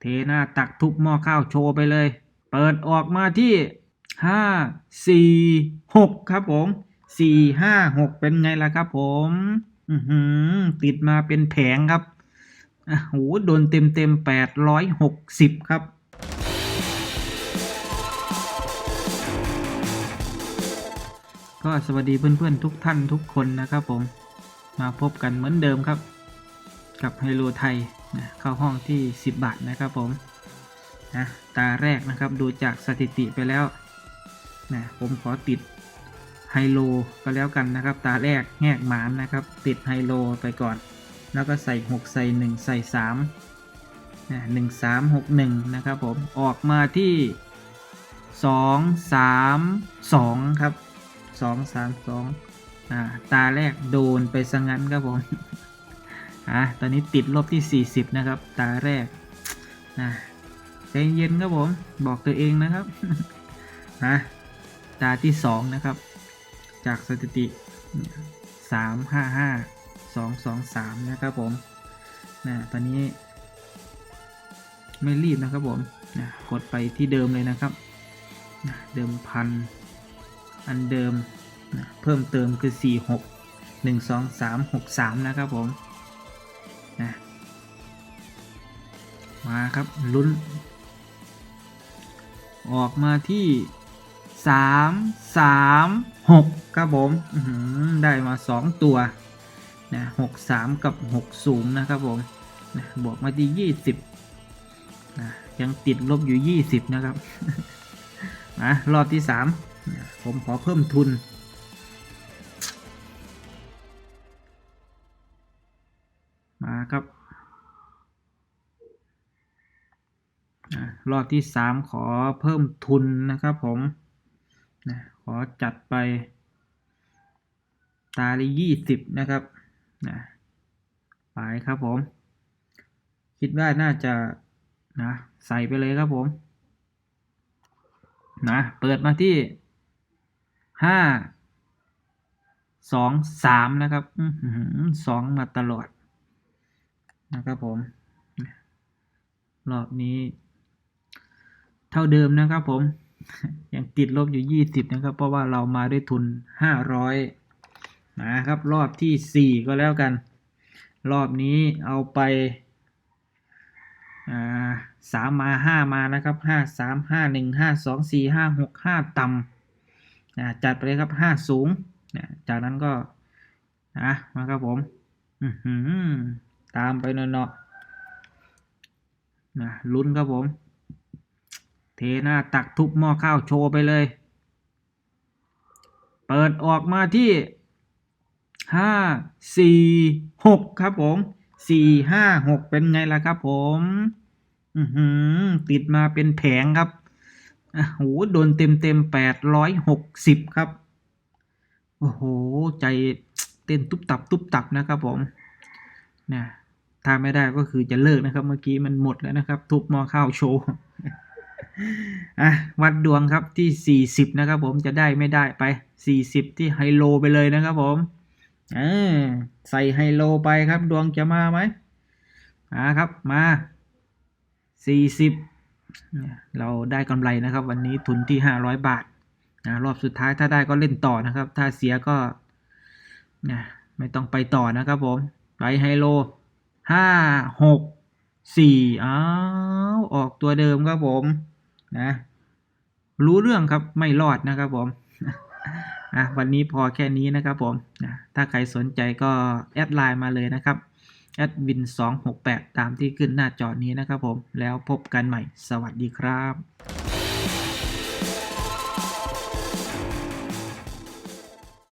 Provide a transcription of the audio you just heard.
เทหน้าตักทุบหม้อข้าวโชว์ไปเลย เปิดออกมาที่ห้าสี่หกครับผมสี่ห้าหกเป็นไงล่ะครับผมอือติดมาเป็นแผงครับโอะโหโดนเต็มเต็มแปดร้อยหกสิบครับก็สวัสดีเพื่อนๆทุกท่านทุกคนนะครับผมมาพบกันเหมือนเดิมครับ กับไฮโลไทย นะเข้าห้องที่ 10 บาทนะครับผมนะตาแรกนะครับดูจากสถิติไปแล้วนะผมขอติดไฮโลก็แล้วกันนะครับ ตาแรกแงกหมานนะครับ ติดไฮโลไปก่อน แล้วก็ใส่ 6 ใส่ 1 ใส่3นะ1 3 6 1 นะครับผมออกมาที่ 2 3 2 ครับ 2 3 2อ่าตาแรกโดนไปซะงั้นครับผม อะตอนนี้ติดลบที่ 40 นะครับ ตาแรกอะใจเย็นครับผม บอกตัวเองนะครับอะตาที่ 2 นะครับ จากสถิติ 3 5 5 2 2 3 นะครับผมนะตอนนี้ไม่รีบนะครับผมนะกดไปที่เดิมเลยนะครับนะเดิมพัน อันเดิมนะเพิ่มเติมคือ 4 6 1 2 3 6 3 นะครับผม มาครับลุ้น ออกมาที่3 3 6ครับผมอื้อหือได้มา2ตัวนะ6 3กับ6สูงนะครับผมนะบวกมาที่20นะยังติดลบอยู่20นะครับมารอบที่3ผมขอเพิ่มทุนมาครับอะ รอบที่สามขอเพิ่มทุนนะครับผมนะขอจัดไป ตาละยี่สิบนะครับนะไปครับผม คิดว่าน่าจะนะใส่ไปเลยครับผมนะเปิดมาที่ห้าสองสามนะครับสองมาตลอดนะครับผม รอบนี้ เท่าเดิมนะครับผม ยังติดลบอยู่ยี่สิบนะครับ เพราะว่าเรามาด้วยทุนห้าร้อยนะครับ รอบที่สี่ก็แล้วกัน รอบนี้เอาไปสามมาห้ามานะครับห้าสามห้าหนึ่งห้าสองสี่ห้าหกห้าต่ำจัดไปเลยครับห้าสูง จากนั้นก็นะมาครับผมตามไปเนาะๆนะลุ้นครับผม เทหน้าตักทุบหม้อข้าวโชว์ไปเลย เปิดออกมาที่ห้าสี่หกครับผมสี่ห้าหกเป็นไงล่ะครับผมอือติดมาเป็นแผงครับโอะโหโดนเต็มเต็มแปดร้อยหกสิบครับ โอ้โห ใจเต้นตุบตับตุบตับนะครับผมนะถ้าไม่ได้ก็คือจะเลิกนะครับ เมื่อกี้มันหมดแล้วนะครับ ทุบหม้อข้าวโชว์ อะวัดดวงครับที่ 40 นะครับผมจะได้ไม่ได้ไป 40 ที่ไฮโลไปเลยนะครับผมเออใส่ไฮโลไปครับ ดวงจะมาไหมมาครับมา 40เนี่ยเราได้กำไรนะครับ วันนี้ทุนที่ 500 บาทนะรอบสุดท้ายถ้าได้ก็เล่นต่อนะครับ ถ้าเสียก็นะไม่ต้องไปต่อนะครับผมไปไฮโลห้าหกสี่อ้าวออกตัวเดิมครับผม นะ รู้เรื่องครับไม่รอดนะครับผมอะวันนี้พอแค่นี้นะครับผมนะถ้าใครสนใจก็แอดไลน์มาเลยนะครับแอดวิน268 ตามที่ขึ้นหน้าจอนี้นะครับผมแล้วพบกันใหม่สวัสดีครับ